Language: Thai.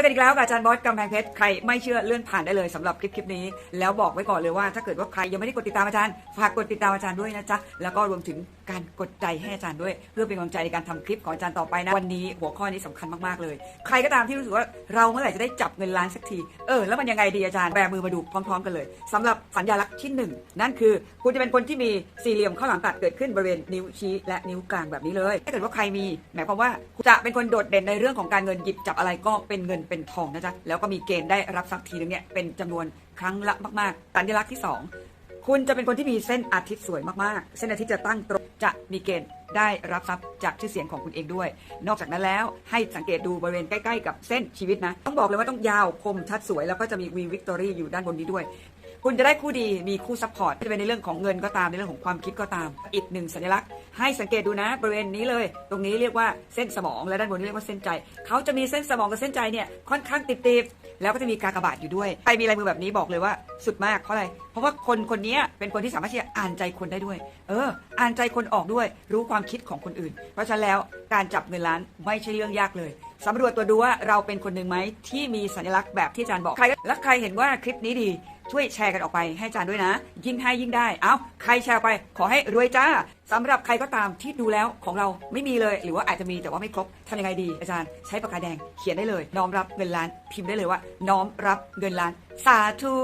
อกันอีกแล้วกับอาจารย์บอสกำแพงเพชรใครไม่เชื่อเลื่อนผ่านได้เลยสำหรับคลิปคลิปนี้ แล้วบอกไว้ก่อนเลยว่าถ้าเกิดว่าใครยังไม่ได้กดติดตามอาจารย์ ฝากกดติดตามอาจารย์ด้วยนะจ๊ะแล้วก็รวมถึง การกดใจให้อาจารย์ด้วย เพื่อเป็นกำลังใจในการทำคลิปของอาจารย์ต่อไปนะ วันนี้หัวข้อนี้สำคัญมากๆเลย ใครก็ตามที่รู้สึกว่าเราเมื่อไหร่จะได้จับเงินล้านสักที เออแล้วมันยังไงดีอาจารย์แบมือมาดูพร้อม ๆ กันเลยสำหรับสัญญลักษณ์ที่หนึ่งนั่นคือคุณจะเป็นคนที่มีสี่เหลี่ยมข้าวหลามตัดเกิดขึ้นบริเวณนิ้วชี้และนิ้วกลางแบบนี้เลย ถ้าเกิดว่าใครมีหมายความว่าจะเป็นคนโดดเด่นในเรื่องของการเงินหยิบจับอะไรก็เป็นเงินเป็นทองนะจ๊ะแล้วก็มีเกณฑ์ได้รับทรัพย์ทีนึงเนี่ยเป็นจำนวนครั้งละมากๆสัญลักษณ์ที่สอง คุณจะเป็นคนที่มีเส้นอาทิตย์สวยมากๆ เส้นอาทิตย์จะตั้งตรงจะมีเกณฑ์ได้รับทรัพย์จากชื่อเสียงของคุณเองด้วย นอกจากนั้นแล้วให้สังเกตดูบริเวณใกล้ๆ กับเส้นชีวิตนะ ต้องบอกเลยว่าต้องยาวคมชัดสวยแล้วก็จะมีวีวิกตอรี่อยู่ด้านบนนี้ด้วย คุณจะได้คู่ดีมีคู่ซัพพอร์ตจะเป็นในเรื่องของเงินก็ตามในเรื่องของความคิดก็ตาม อีกหนึ่งสัญลักษณ์ ให้สังเกตดูนะบริเวณนี้เลย ตรงนี้เรียกว่าเส้นสมองและด้านบนนี้เรียกว่าเส้นใจเขาจะมีเส้นสมองกับเส้นใจเนี่ยค่อนข้างติดๆแล้วก็จะมีกากบาทอยู่ด้วยใครมีลายมือแบบนี้บอกเลยว่าสุดมากเพราะอะไร เพราะว่าคนคนนี้เป็นคนที่สามารถที่จะอ่านใจคนได้ด้วย เออ อ่านใจคนออกด้วย รู้ความคิดของคนอื่น เพราะฉะนั้นแล้วการจับเงินล้านไม่ใช่เรื่องยากเลยสำรวจตัวดูว่าเราเป็นคนหนึ่งไหมที่มีสัญลักษณ์แบบที่อาจารย์บอกใครและใครเห็นว่าคลิปนี้ดี ช่วยแชร์กันออกไปให้อาจารย์ด้วยนะ ยิ่งให้ยิ่งได้ เอาใครแชร์ไป ขอให้รวยจ้าสำหรับใครก็ตามที่ดูแล้วของเราไม่มีเลย หรือว่าอาจจะมีแต่ว่าไม่ครบทำยังไงดี อาจารย์ใช้ปากกาแดงเขียนได้เลย น้อมรับเงินล้านพิมพ์ได้เลยว่า น้อมรับเงินล้าน สาธุ